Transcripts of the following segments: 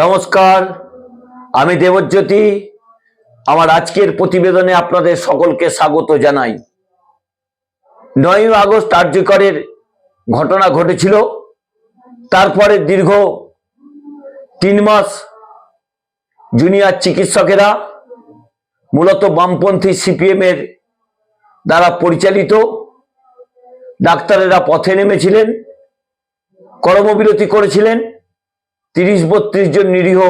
নমস্কার, আমি দেবজ্যোতি। আমার আজকের প্রতিবেদনে আপনাদের সকলকে স্বাগত জানাই। নয় আগস্ট কার্যকরের ঘটনা ঘটেছিল। তারপরে দীর্ঘ তিন মাস জুনিয়র চিকিৎসকেরা, মূলত বামপন্থী সিপিএম এর দ্বারা পরিচালিত, ডাক্তারেরা পথে নেমেছিলেন, কর্মবিরতি করেছিলেন। তিরিশ বত্রিশ জন নিরীহ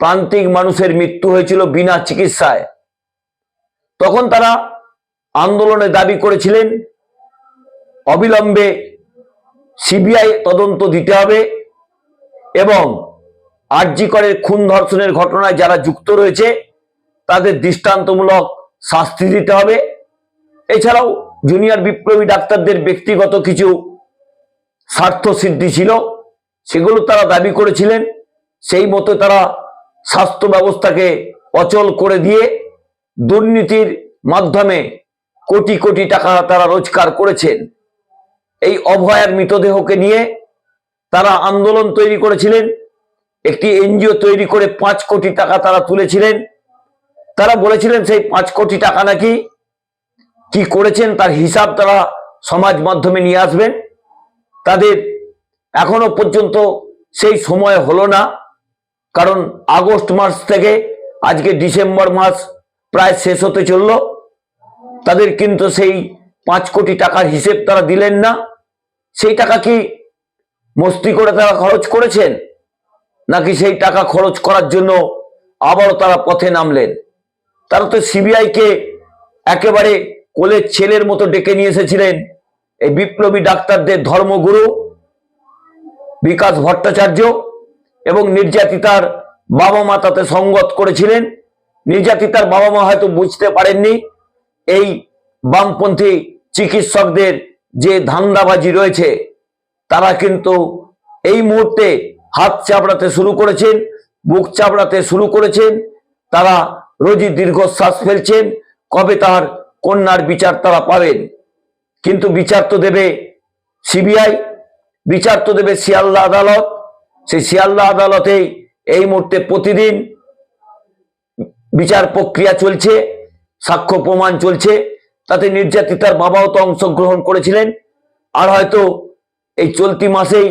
প্রান্তিক মানুষের মৃত্যু হয়েছিল বিনা চিকিৎসায়। তখন তারা আন্দোলনে দাবি করেছিলেন, অবিলম্বে সিবিআই তদন্ত দিতে হবে এবং আরজিকরের খুন ধর্ষণের ঘটনায় যারা যুক্ত রয়েছে, তাদের দৃষ্টান্তমূলক শাস্তি দিতে হবে। এছাড়াও জুনিয়র বিপ্লবী ডাক্তারদের ব্যক্তিগত কিছু স্বার্থ সিদ্ধি ছিল। সেগুলো তারা দাবি করেছিলেন। সেই মতো তারা স্বাস্থ্য ব্যবস্থাকে অচল করে দিয়ে দুর্নীতির মাধ্যমে কোটি কোটি টাকা তারা রোজগার করেছেন। এই অভয়ার মৃতদেহকে নিয়ে তারা আন্দোলন তৈরি করেছিলেন। একটি এনজিও তৈরি করে পাঁচ কোটি টাকা তারা তুলেছিলেন। তারা বলেছিলেন, সেই পাঁচ কোটি টাকা নাকি কি করেছেন তার হিসাব তারা সমাজ মাধ্যমে নিয়ে আসবেন। তাদের এখনও পর্যন্ত সেই সময় হলো না। কারণ আগস্ট মাস থেকে আজকে ডিসেম্বর মাস প্রায় শেষ হতে চলল। তাদের কিন্তু সেই পাঁচ কোটি টাকার হিসেব তারা দিলেন না। সেই টাকা কি মস্তি করে তারা খরচ করেছেন? নাকি সেই টাকা খরচ করার জন্য আবারও তারা পথে নামলেন? তারা তো সিবিআইকে একেবারে কোলের ছেলের মতো ডেকে নিয়ে এসেছিলেন। এই বিপ্লবী ডাক্তারদের ধর্মগুরু বিকাশ ভট্টাচার্য এবং নির্যাতিতার বাবা মা তাতে সঙ্গত করেছিলেন। নির্যাতিতার বাবা মা হয়তো বুঝতে পারেননি, এই বামপন্থী চিকিৎসকদের যে ধান্দাবাজি রয়েছে, তারা কিন্তু এই মুহূর্তে হাত চাপড়াতে শুরু করেছেন, বুক চাপড়াতে শুরু করেছেন, তারা রোজই দীর্ঘশ্বাস ফেলছেন, কবে তার কন্যার বিচার তারা পাবেন। কিন্তু বিচার তো দেবে সিবিআই বিচার তো দেবে শিয়ালদা আদালত। সেই শিয়ালদা আদালতে এই মুহূর্তে প্রতিদিন বিচার প্রক্রিয়া চলছে, সাক্ষ্য প্রমাণ চলছে। তাতে নির্যাতিতার বাবাও তো অংশগ্রহণ করেছিলেন। আর হয়তো এই চলতি মাসেই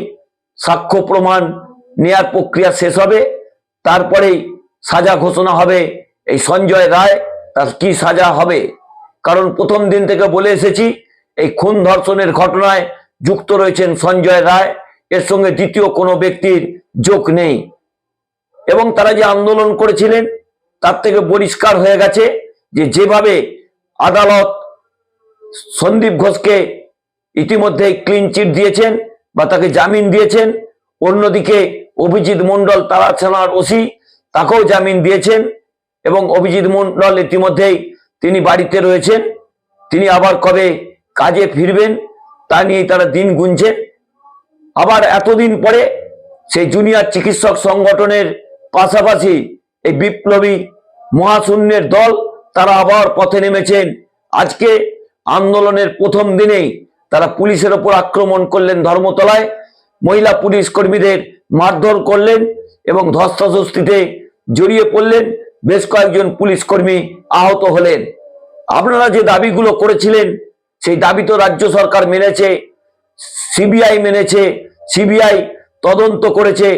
সাক্ষ্য প্রমাণ নেয়ার প্রক্রিয়া শেষ হবে। তারপরেই সাজা ঘোষণা হবে এই সঞ্জয় রায়, তার কি সাজা হবে? কারণ প্রথম দিন থেকে বলে এসেছি, এই খুন ধর্ষণের ঘটনায় যুক্ত রয়েছেন সঞ্জয় রায়। এর সঙ্গে দ্বিতীয় কোনো ব্যক্তির যোগ নেই। এবং তারা যে আন্দোলন করেছিলেন, তার থেকে পরিষ্কার হয়ে গেছে যে যেভাবে আদালত সন্দীপ ঘোষকে ইতিমধ্যে ক্লিন চিট দিয়েছেন বা তাকে জামিন দিয়েছেন, অন্যদিকে অভিজিৎ মণ্ডল তারা থানার ওসি, তাকেও জামিন দিয়েছেন এবং অভিজিৎ মণ্ডল ইতিমধ্যেই তিনি বাড়িতে রয়েছেন। তিনি আবার কবে কাজে ফিরবেন তা নিয়ে তারা দিন গুনছে। আবার এতদিন পরে সেই জুনিয়র চিকিৎসক সংগঠনের পাশাপাশি এই বিপ্লবী মহাশূন্যের দল, তারা আবার পথে নেমেছেন। আজকে আন্দোলনের প্রথম দিনেই তারা পুলিশের ওপর আক্রমণ করলেন ধর্মতলায়। মহিলা পুলিশ কর্মীদের মারধর করলেন এবং ধস্তাধস্তিতে জড়িয়ে পড়লেন। বেশ কয়েকজন পুলিশ কর্মী আহত হলেন। আপনারা যে দাবিগুলো করেছিলেন সেই দাবি তো রাজ্য সরকার মেনেছে, সিবিআই মেনেছে, সিবিআই তদন্ত করেছে,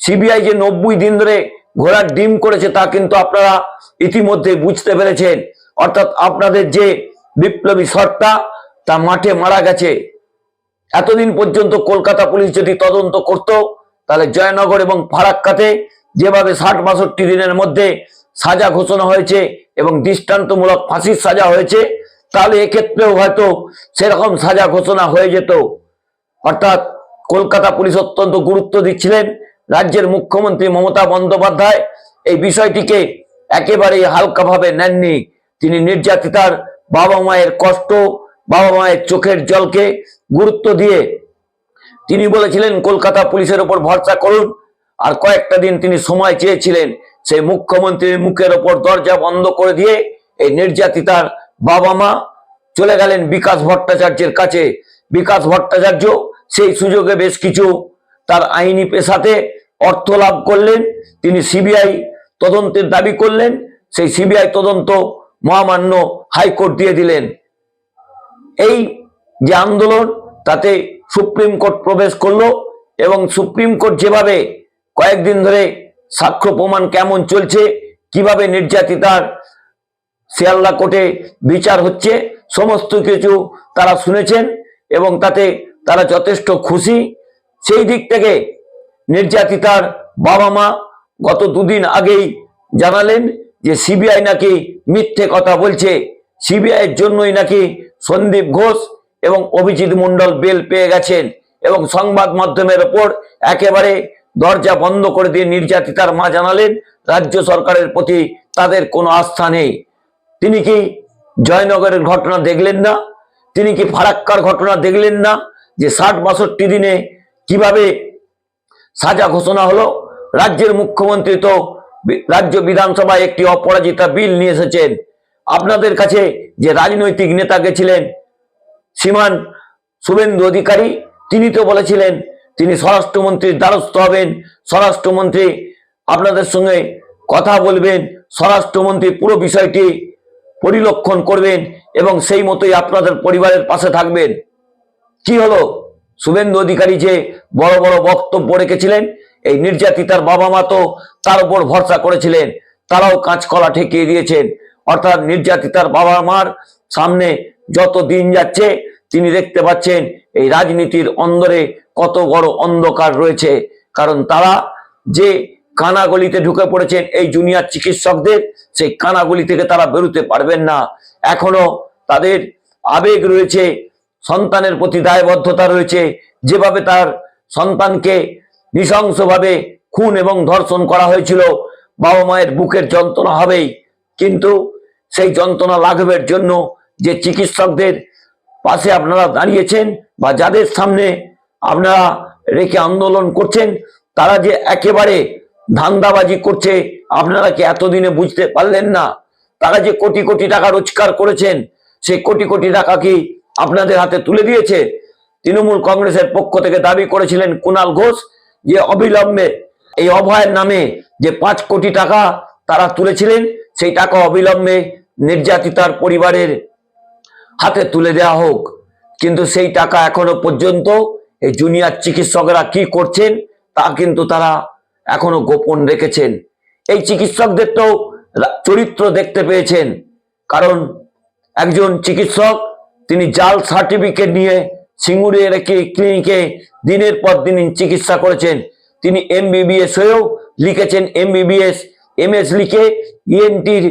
সিবিআই যে নব্বই দিন ধরে ঘোড়ার ডিম করেছে তা কিন্তু আপনারা ইতিমধ্যে বুঝতে পেরেছেন। অর্থাৎ আপনাদের যে বিপ্লবী সরটা তা মাঠে মারা গেছে। এতদিন পর্যন্ত কলকাতা পুলিশ যদি তদন্ত করত, তাহলে জয়নগর এবং ফারাক্কাতে যেভাবে ষাট বাষট্টি দিনের মধ্যে সাজা ঘোষণা হয়েছে এবং দৃষ্টান্তমূলক ফাঁসির সাজা হয়েছে তাহলে এক্ষেত্রেও হয়তো সেরকম সাজা ঘোষণা হয়ে যেত। অর্থাৎ কলকাতা পুলিশ অত্যন্ত গুরুত্ব দিচ্ছিলেন রাজ্যের মুখ্যমন্ত্রী মমতা বন্দ্যোপাধ্যায়। এই বিষয়টিকে একেবারেই হালকাভাবে নেননি তিনি নির্যাতিতার বাবা মায়ের কষ্ট, বাবা মায়ের চোখের জলকে গুরুত্ব দিয়ে। তিনি বলেছিলেন, কলকাতা পুলিশের ওপর ভরসা করুন। আর কয়েকটা দিন তিনি সময় চেয়েছিলেন সেই মুখ্যমন্ত্রীর মুখের ওপর দরজা বন্ধ করে দিয়ে এই নির্যাতিতার বাবা মা চলে গেলেন বিকাশ ভট্টাচার্যের কাছে। বিকাশ ভট্টাচার্য সেই সুযোগে বেশ কিছু তার আইনি পেশাতে অর্থ লাভ করলেন। তিনি সিবিআই তদন্তের দাবি করলেন। সেই সিবিআই তদন্ত মহামান্য হাইকোর্ট দিয়ে দিলেন। এই যে আন্দোলন, তাতে সুপ্রিম কোর্ট প্রবেশ করল এবং সুপ্রিম কোর্ট যেভাবে কয়েকদিন ধরে সাক্ষ্য প্রমাণ কেমন চলছে, কীভাবে নির্যাতিতার শিয়ালদা কোর্টে বিচার হচ্ছে, সমস্ত কিছু তারা শুনেছেন এবং তাতে তারা যথেষ্ট খুশি। সেই দিক থেকে নির্যাতিতার বাবা মা গত দুদিন আগেই জানালেন যে সিবিআই নাকি মিথ্যে কথা বলছে। সিবিআই এর জন্যই নাকি সন্দীপ ঘোষ এবং অভিজিৎ মণ্ডল বেল পেয়ে গেছেন এবং সংবাদ মাধ্যমের ওপর একেবারে দরজা বন্ধ করে দিয়ে নির্যাতিতার মা জানালেন, রাজ্য সরকারের প্রতি তাদের কোনো আস্থা নেই। তিনি কি জয়নগরের ঘটনা দেখলেন না? তিনি কি ফারাক্কার ঘটনা দেখলেন না? যে ষাট বাষট্টি দিনে কীভাবে সাজা ঘোষণা হলো? রাজ্যের মুখ্যমন্ত্রী তো রাজ্য বিধানসভায় একটি অপরাজিতা বিল নিয়ে এসেছেন। আপনাদের কাছে যে রাজনৈতিক নেতা গেছিলেন সীমান শুভেন্দু অধিকারী, তিনি তো বলেছিলেন, তিনি স্বরাষ্ট্রমন্ত্রীর দ্বারস্থ হবেন। স্বরাষ্ট্রমন্ত্রী আপনাদের সঙ্গে কথা বলবেন। স্বরাষ্ট্রমন্ত্রী পুরো বিষয়টি পরিলক্ষণ করবেন এবং সেই মতোই আপনাদের পরিবারের পাশে থাকবেন। কি হলো? শুভেন্দু অধিকারী যে বড় বড় বক্তব্য রেখেছিলেন, এই নির্যাতিতার বাবা মা তো তার উপর ভরসা করেছিলেন, তারাও কাঁচকলা ঠেকিয়ে দিয়েছেন। অর্থাৎ নির্যাতিতার বাবা মার সামনে যত দিন যাচ্ছে, তিনি দেখতে পাচ্ছেন এই রাজনীতির অন্দরে কত বড় অন্ধকার রয়েছে। কারণ তারা যে কানাগলিতে ঢুকে পড়েছেন এই জুনিয়র চিকিৎসকদের, সেই কানাগলি থেকে তারা বেরোতে পারবেন না। এখনও তাদের আবেগ রয়েছে, সন্তানের প্রতি দায়বদ্ধতা রয়েছে। যেভাবে তার সন্তানকে নৃশংসভাবে খুন এবং ধর্ষণ করা হয়েছিল, বাবা মায়ের বুকের যন্ত্রণা হবেই। কিন্তু সেই যন্ত্রণা লাঘবের জন্য যে চিকিৎসকদের পাশে আপনারা দাঁড়িয়েছেন বা যাদের সামনে আপনারা রেখে আন্দোলন করছেন, তারা যে একেবারে ধান্দাবাজি করছে, আপনারা কি এতদিনে বুঝতে পারলেন না? তারা যে কোটি কোটি টাকা রোজগার করেছেন, সেই কোটি কোটি টাকা কি আপনাদের হাতে তুলে দিয়েছে? তৃণমূল কংগ্রেসের পক্ষ থেকে দাবি করেছিলেন কুণাল ঘোষ যে অবিলম্বে এই অভয়ের নামে যে পাঁচ কোটি টাকা তারা তুলেছিলেন, সেই টাকা অবিলম্বে নির্যাতিতার পরিবারের হাতে তুলে দেওয়া হোক। কিন্তু সেই টাকা এখনও পর্যন্ত এই জুনিয়র চিকিৎসকরা কি করছেন, তা কিন্তু তারা এখনও গোপন রেখেছেন। এই চিকিৎসকদের তো চরিত্র দেখতে পেয়েছেন। কারণ একজন চিকিৎসক, তিনি জাল সার্টিফিকেট নিয়ে সিঙ্গুরে রেখে ক্লিনিকে দিনের পর দিন চিকিৎসা করেছেন। তিনি এমবিবিএস হয়েও লিখেছেন এমবিবিএস। এমএস লিখে ইএনটির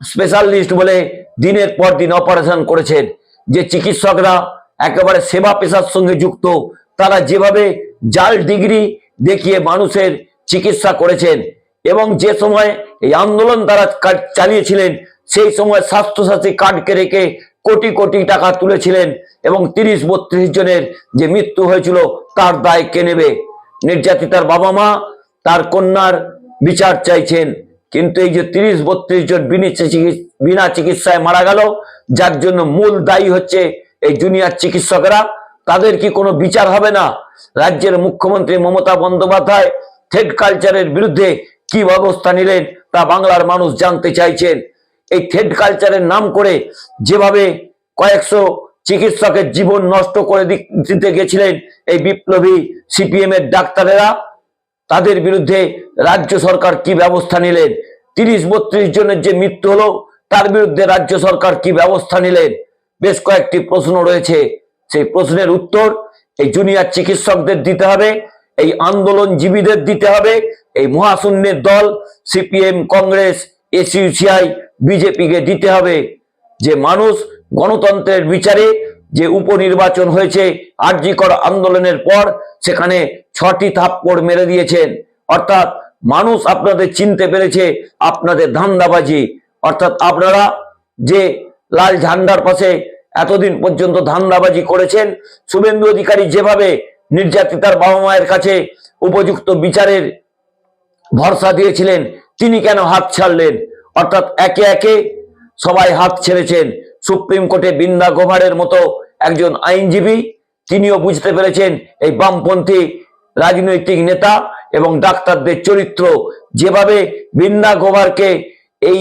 স্পেশালিস্ট বলে দিনের পর দিন অপারেশন করেছেন। যে চিকিৎসকরা একেবারে সেবা পেশার সঙ্গে যুক্ত, তারা যেভাবে জাল ডিগ্রি দেখিয়ে মানুষের চিকিৎসা করেছেন এবং যে সময় এই আন্দোলন তারা চালিয়েছিলেন, সেই সময় স্বাস্থ্যসাথী কার্ডকে রেখে কোটি কোটি টাকা তুলেছিলেন এবং তিরিশ বত্রিশ জনের যে মৃত্যু হয়েছিল তার দায় কে নেবে? নির্যাতিতার বাবা মা, তার কন্যার বিচার চাইছেন। কিন্তু এই যে তিরিশ বত্রিশ জন বিনা চিকিৎসায় মারা গেল, যার জন্য মূল দায়ী হচ্ছে এই জুনিয়র চিকিৎসকরা, তাদের কি কোনো বিচার হবে না? রাজ্যের মুখ্যমন্ত্রী মমতা বন্দ্যোপাধ্যায় থ্রেড কালচারের বিরুদ্ধে কি ব্যবস্থা নিলেন তা বাংলার মানুষ জানতে চাইছেন। এই থ্রেড কালচারের নাম করে যেভাবে কয়েকশো চিকিৎসকের জীবন নষ্ট করে দিতে গেছিলেন এই বিপ্লবী সিপিএম এর ডাক্তারেরা, তাদের বিরুদ্ধে রাজ্য সরকার কি ব্যবস্থা নিলেন? তিরিশ বত্রিশ জনের যে মৃত্যু হলো, তার বিরুদ্ধে রাজ্য সরকার কি ব্যবস্থা নিলেন? বেশ কয়েকটি প্রশ্ন রয়েছে। সেই প্রশ্নের উত্তর এই জুনিয়র চিকিৎসকদের দিতে হবে। এই আন্দোলনজীবীদের দিতে হবে। এই মহাশূন্যের দল, সিপিএম, কংগ্রেস, এসইউসিআই, বিজেপিকে দিতে হবে। যে মানুষ গণতন্ত্রের বিচারে যে উপনির্বাচন হয়েছে, আরজিকর আন্দোলনের পর সেখানে ছটি থাপ্পড় মেরে দিয়েছেন। অর্থাৎ মানুষ আপনাদের চিনতে পেরেছে, আপনাদের ধান্দাবাজি। অর্থাৎ আপনারা যে লাল ঝান্ডার পাশে এতদিন পর্যন্ত ধান্দাবাজি করেছেন, শুভেন্দু অধিকারী যেভাবে নির্যাতিতার বাবা মায়ের কাছে উপযুক্ত বিচারের ভরসা দিয়েছিলেন, তিনি কেন হাত ছাড়লেন? অর্থাৎ একে একে সবাই হাত ছেড়েছেন। সুপ্রিম কোর্টে বৃন্দা গোভারের মতো একজন আইনজীবী, তিনিও বুঝতে পেরেছেন এই বামপন্থী রাজনৈতিক নেতা এবং ডাক্তারদের চরিত্র। যেভাবে বৃন্দা গোভারকে এই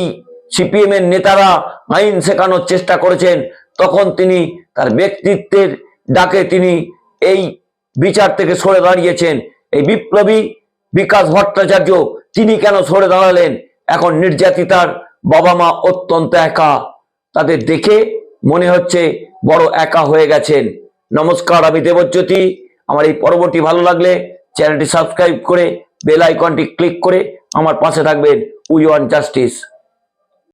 সিপিএম এর নেতারা আইন শেখানোর চেষ্টা করেছেন, তখন তিনি তার ব্যক্তিত্বের ডাকে তিনি এই বিচার থেকে সরে দাঁড়িয়েছেন এই বিপ্লবী বিকাশ ভট্টাচার্য। তিনি কেন সরে দাঁড়ালেন? এখন নির্যাতিতার বাবা মা অত্যন্ত একা। তাদের দেখে মনে হচ্ছে বড় একা হয়ে গেছেন। নমস্কার, আমি দেবজ্যোতি। আমার এই পর্বটি ভালো লাগলে চ্যানেলটি সাবস্ক্রাইব করে বেল আইকনটি ক্লিক করে আমার পাশে থাকবেন উই ওয়ান জাস্টিস।